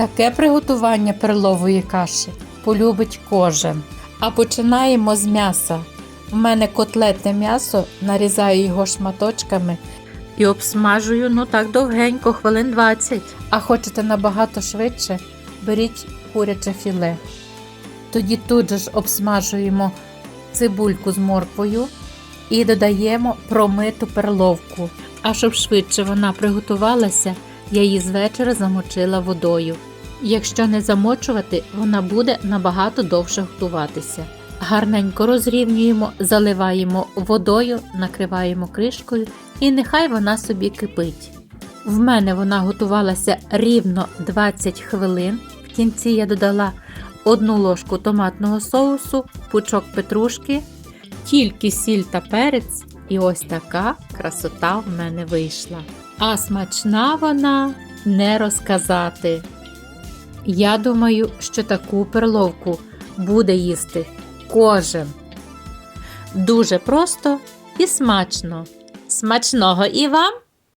Таке приготування перлової каші полюбить кожен. А починаємо з м'яса. У мене котлетне м'ясо, нарізаю його шматочками і обсмажую ну так довгенько, хвилин 20. А хочете набагато швидше, беріть куряче філе. Тоді тут же ж обсмажуємо цибульку з морквою і додаємо промиту перловку. А щоб швидше вона приготувалася, я її з вечора замочила водою. Якщо не замочувати, вона буде набагато довше готуватися. Гарненько розрівнюємо, заливаємо водою, накриваємо кришкою і нехай вона собі кипить. В мене вона готувалася рівно 20 хвилин. В кінці я додала одну ложку томатного соусу, пучок петрушки, тільки сіль та перець, і ось така красота в мене вийшла. А смачна вона не розказати. Я думаю, що таку перловку буде їсти кожен. Дуже просто і смачно. Смачного і вам!